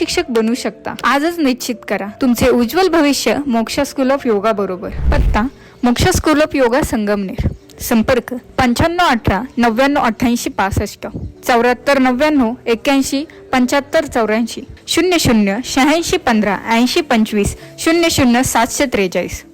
शिक्षक बनू शकता. आजच निश्चित करा. तुमचे उज्ज्वल भविष्य मोक्षा स्कूल ऑफ योगा बरोबर. पत्ता मोक्ष स्कूल ऑफ योगा संगमनेर. संपर्क पंच्याण्णव अठरा नव्याण्णव अठ्ठ्याऐंशी पासष्ट. चौऱ्याहत्तर नव्याण्णव एक्क्याऐंशी पंच्याहत्तर चौऱ्याऐंशी. शून्य शून्य शहाऐंशी पंधरा ऐंशी पंचवीस. शून्य शून्य सातशे त्रेचाळीस.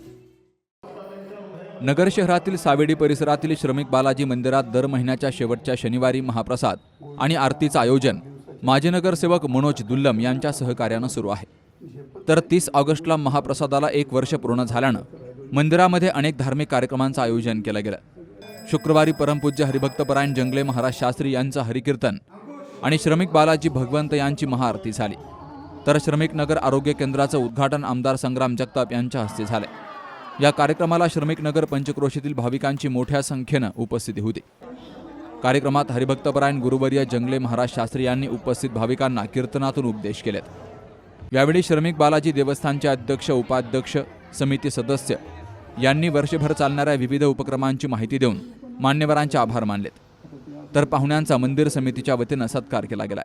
नगर शहरातील सावेडी परिसरातील श्रमिक बालाजी मंदिरात दर महिन्याच्या शेवटच्या शनिवारी महाप्रसाद आणि आरतीचं आयोजन. माजी नगरसेवक मनोज दुल्लम यांच्या सहकार्यानं सुरू आहे. तर तीस ऑगस्टला महाप्रसादाला एक वर्ष पूर्ण झाल्यानं मंदिरामध्ये अनेक धार्मिक कार्यक्रमांचं आयोजन केलं गेलं. शुक्रवारी परमपूज्य हरिभक्तपरायण जंगले महाराज शास्त्री यांचं हरिकीर्तन आणि श्रमिक बालाजी भगवंत यांची महाआरती झाली. तर श्रमिक नगर आरोग्य केंद्राचं उद्घाटन आमदार संग्राम जगताप यांच्या हस्ते झाले. या कार्यक्रमाला श्रमिक नगर पंचक्रोशीतील भाविकांची मोठ्या संख्येनं उपस्थिती होती. कार्यक्रमात हरिभक्तपरायण गुरुवर्य जंगले महाराज शास्त्री यांनी उपस्थित भाविकांना कीर्तनातून उपदेश केलेत. यावेळी श्रमिक बालाजी देवस्थानचे अध्यक्ष उपाध्यक्ष समिती सदस्य यांनी वर्षभर चालणाऱ्या विविध उपक्रमांची माहिती देऊन मान्यवरांचे आभार मानलेत. तर पाहुण्यांचा मंदिर समितीच्या वतीनं सत्कार केला गेला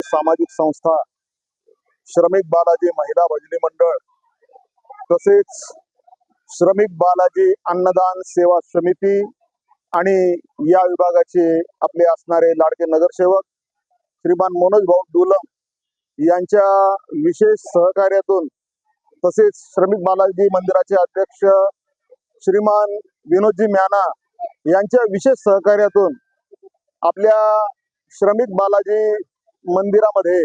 सामाजिक संस्था श्रमिक बालाजी महिला भजनी मंडळ तसेच श्रमिक बालाजी अन्नदान सेवा समिती आणि या विभागाचे आपले असणारे लाडके नगरसेवक श्रीमान मनोज भाऊ डुलम यांच्या विशेष सहकार्यातून तसेच श्रमिक बालाजी मंदिराचे अध्यक्ष श्रीमान विनोदजी म्याना यांच्या विशेष सहकार्यातून आपल्या श्रमिक बालाजी मंदिरामध्ये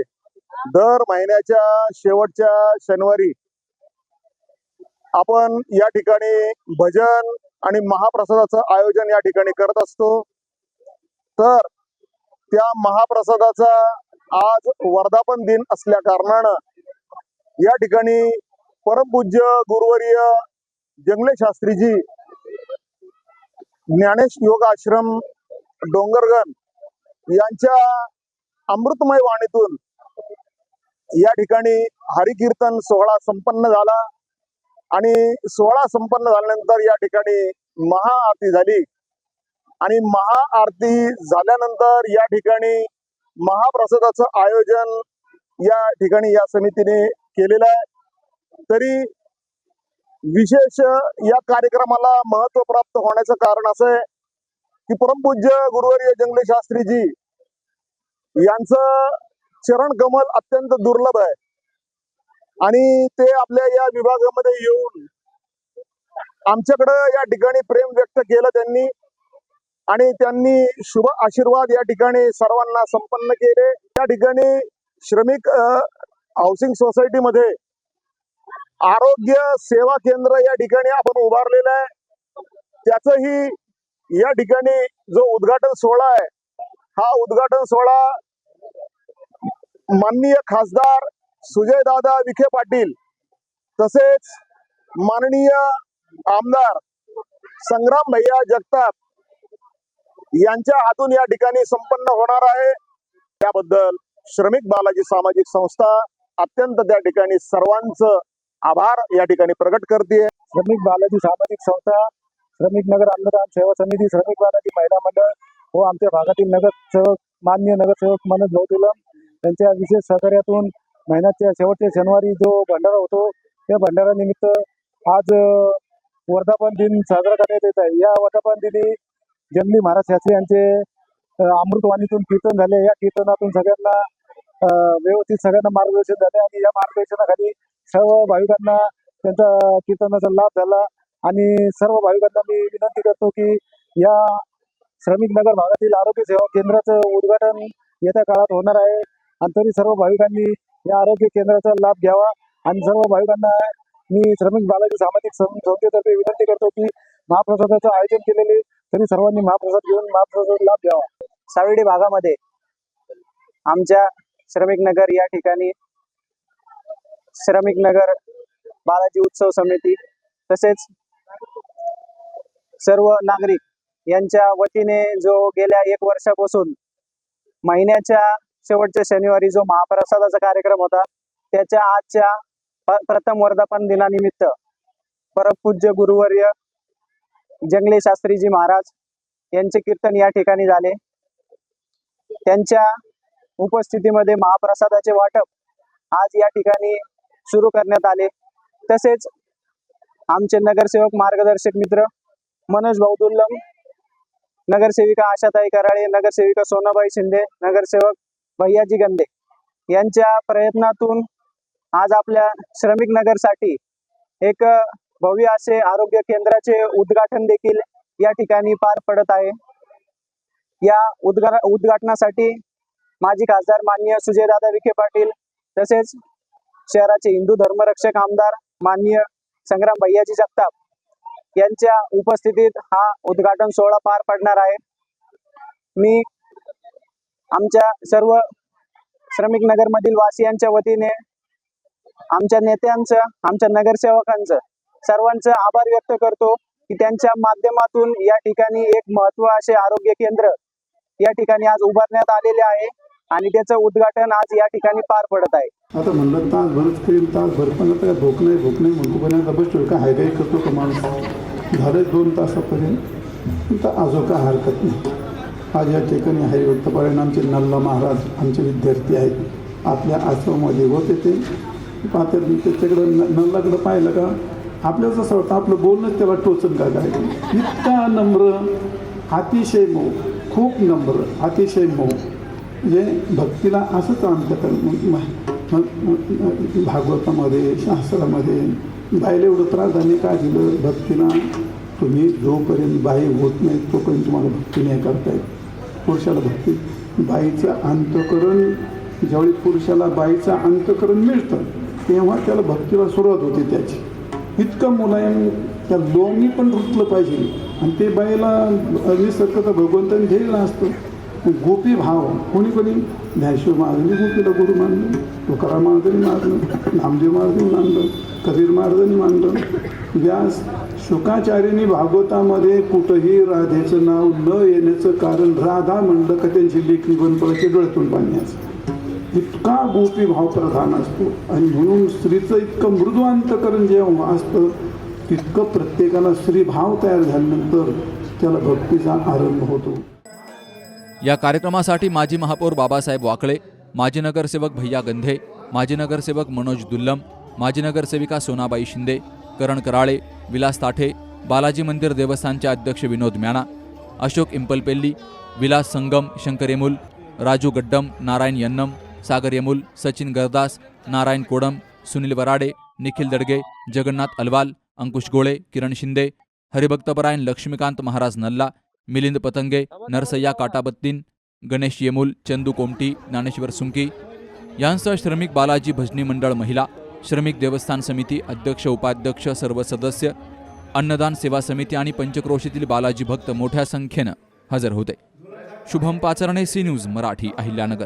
दर महिन्याच्या शेवटच्या शनिवारी आपण या ठिकाणी भजन आणि महाप्रसादाचं आयोजन या ठिकाणी करत असतो. तर त्या महाप्रसादाचा आज वर्धापन दिन असल्या कारणानं या ठिकाणी परमपूज्य गुरुवर्य जंगले शास्त्रीजी ज्ञानेश योग आश्रम डोंगरगण यांच्या अमृतमय वाणीतून या ठिकाणी हरिकीर्तन सोहळा संपन्न झाला. आणि सोहळा संपन्न झाल्यानंतर या ठिकाणी महाआरती झाली. आणि महाआरती झाल्यानंतर या ठिकाणी महाप्रसादाचं आयोजन या ठिकाणी या समितीने केलेलं आहे. तरी विशेष या कार्यक्रमाला महत्त्व प्राप्त होण्याचं कारण असं आहे की परमपूज्य गुरुवर्य जंगले शास्त्रीजी यांचं चरण कमल अत्यंत दुर्लभ आहे. आणि ते आपल्या या विभागामध्ये येऊन आमच्याकडं या ठिकाणी प्रेम व्यक्त केलं त्यांनी. आणि त्यांनी शुभ आशीर्वाद या ठिकाणी सर्वांना संपन्न केले. त्या ठिकाणी श्रमिक हाऊसिंग सोसायटीमध्ये आरोग्य सेवा केंद्र या ठिकाणी आपण उभारलेलं आहे. त्याचंही या ठिकाणी जो उद्घाटन सोहळा आहे हा उद्घाटन सोहळा माननीय खासदार सुजयदादा विखे पाटील तसेच माननीय आमदार संग्राम भैया जगताप यांच्या हातून या ठिकाणी संपन्न होणार आहे. त्याबद्दल श्रमिक बालाजी सामाजिक संस्था अत्यंत त्या ठिकाणी सर्वांचं आभार या ठिकाणी प्रकट करते श्रमिक बालाजी सामाजिक संस्था श्रमिक नगर अन्नदान सेवा समिती श्रमिक बालाजी महिला मंडळ व आमच्या भागातील नगरसेवक मान्य नगरसेवक मनोज भाऊ यांच्या विशेष सहकार्यातून महिन्याच्या शेवटच्या शनिवारी जो भंडारा होतो त्या भंडारानिमित्त आज वर्धापन दिन साजरा करण्यात येत आहे. या वर्धापन दिनी जंगली महाराज शास्त्री यांचे अमृतवाणीतून कीर्तन झाले. या कीर्तनातून सगळ्यांना व्यवस्थित सगळ्यांना मार्गदर्शन झाले आणि या मार्गदर्शनाखाली सर्व भाविकांना त्यांचा कीर्तनाचा लाभ झाला. आणि सर्व भाविकांना मी विनंती करतो की या श्रमिक नगर भागातील आरोग्य सेवा केंद्राचं उद्घाटन येत्या काळात होणार आहे. आणि तरी सर्व भाविकांनी या आरोग्य केंद्राचा लाभ घ्यावा. आणि सर्व भाविकांना मी श्रमिक बालाजी सामाजिक संस्थेतर्फे विनंती करतो की महाप्रसादाचं आयोजन केलेले तरी सर्वांनी महाप्रसाद घेऊन महाप्रसाद लाभ घ्यावा. सावेडी भागामध्ये आमच्या श्रमिक नगर या ठिकाणी श्रमिक नगर बालाजी उत्सव समिती तसेच सर्व नागरिक यांच्या वतीने जो गेल्या एक वर्षापासून महिन्याच्या शेवटच्या शनिवारी जो महाप्रसादाचा कार्यक्रम होता त्याच्या आजच्या प्रथम वर्धापन दिनानिमित्त परमपूज्य गुरुवर्य जंगले शास्त्रीजी महाराज यांचे कीर्तन या ठिकाणी झाले. त्यांच्या उपस्थितीमध्ये महाप्रसादाचे वाटप आज या ठिकाणी सुरू करण्यात आले. तसेच आमचे नगरसेवक मार्गदर्शक मित्र मनोज भाऊ दुल्लम नगरसेविका आशाताई कराळे नगरसेविका सोनाबाई शिंदे नगरसेवक भैयाजी गंदे यांच्या प्रयत्नातून आज आपल्या श्रमिक नगरसाठी एक भव्य असे आरोग्य केंद्राचे उद्घाटन देखील या ठिकाणी पार पडत आहे. या उद्घा उद्घाटनासाठी माजी खासदार माननीय सुजयदादा विखे पाटील तसेच शहराचे हिंदू धर्मरक्षक आमदार माननीय संग्राम भैयाजी जगताप यांच्या उपस्थितीत हा उद्घाटन सोहळा पार पडणार आहे. मी आमच्या सर्व श्रमिक नगर मधील वासियांच्या वतीने आमच्या नेत्यांचं आमच्या नगरसेवकांचं सर्वांचं आभार व्यक्त करतो की त्यांच्या माध्यमातून या ठिकाणी एक महत्त्व असे आरोग्य केंद्र या ठिकाणी आज उभारण्यात आलेले आहे आणि त्याचं उद्घाटन आज या ठिकाणी पार पडत आहे. आता म्हणलं तासभरच तास भर पण आता काय भूक नाही भूक नाही म्हणतो पण आता बसतो का हाय काय करतो का माणूस? झालं दोन तासापर्यंत. आजो का हरकत नाही. आज या ठिकाणी हरिभक्त पारायण आमचे नल्ला महाराज आमचे विद्यार्थी आहेत. आपल्या आश्रमामध्ये होते ते पाहतात त्याच्याकडं न नल्लाकडं पाहिलं का आपल्याला असं वाटतं आपलं बोलणंच त्याला टोचन का काय? इतका नम्र अतिशय मऊ खूप नम्र अतिशय मऊ. म्हणजे भक्तीला असंच आणतात भागवतामध्ये शास्त्रामध्ये बाईला एवढं प्राधान्य का दिलं? भक्तीला तुम्ही जोपर्यंत बाई होत नाही तोपर्यंत तुम्हाला भक्ती नाही करता येत. पुरुषाला भक्ती बाईचं अंतकरण ज्यावेळी पुरुषाला बाईचं अंतकरण मिळतं तेव्हा त्याला भक्तीला सुरुवात होते त्याची. इतकं मुलायम त्या लोणी पण रुतलं पाहिजे. आणि ते बाईला निसर्गता भगवंताने दिलेलं असतं. गोपी भाव. कोणी कोणी? ज्ञानेश्वर महाराजांनी गोपीला गुरु मानलं तुकाराम महाराजांनी मानलं नामदेव महाराजांनी मानलं कबीर महाराजांनी मानलं. व्यास शुकाचार्यांनी भागवतामध्ये कुठंही राधेचं नाव न येण्याचं कारण राधा म्हणलं का त्यांची लेखणी बनपणाचे डोळ्यातून पाणी असतं इतका गोपी भाव प्रधान असतो. आणि म्हणून स्त्रीचं इतकं मृदुअंतकरण जेव्हा असतं तितकं प्रत्येकाला स्त्रीभाव तयार झाल्यानंतर त्याला भक्तीचा आरंभ होतो. या कार्यक्रमासाठी माजी महापौर बाबासाहेब वाकळे माजी नगरसेवक भैया गंधे माजी नगरसेवक मनोज दुल्लम माजी नगरसेविका सोनाबाई शिंदे करण कराळे विलास ताठे बालाजी मंदिर देवस्थानचे अध्यक्ष विनोद म्याणा अशोक इम्पलपेल्ली विलास संगम शंकर येमुल राजू गड्डम नारायण यन्नम सागर येमुल सचिन गरदास नारायण कोडम सुनील वराडे निखिल दडगे जगन्नाथ अलवाल अंकुश गोळे किरण शिंदे हरिभक्तपरायण लक्ष्मीकांत महाराज नल्ला मिलिंद पतंगे नरसय्या काटाबत्तीन गणेश येमुल चंदू कोमटी ज्ञानेश्वर सुंकी यांसह श्रमिक बालाजी भजनी मंडळ महिला श्रमिक देवस्थान समिती अध्यक्ष उपाध्यक्ष सर्व सदस्य अन्नदान सेवा समिती आणि पंचक्रोशीतील बालाजी भक्त मोठ्या संख्येनं हजर होते. Shubham Pacharne C News Marathi Ahilyanagar.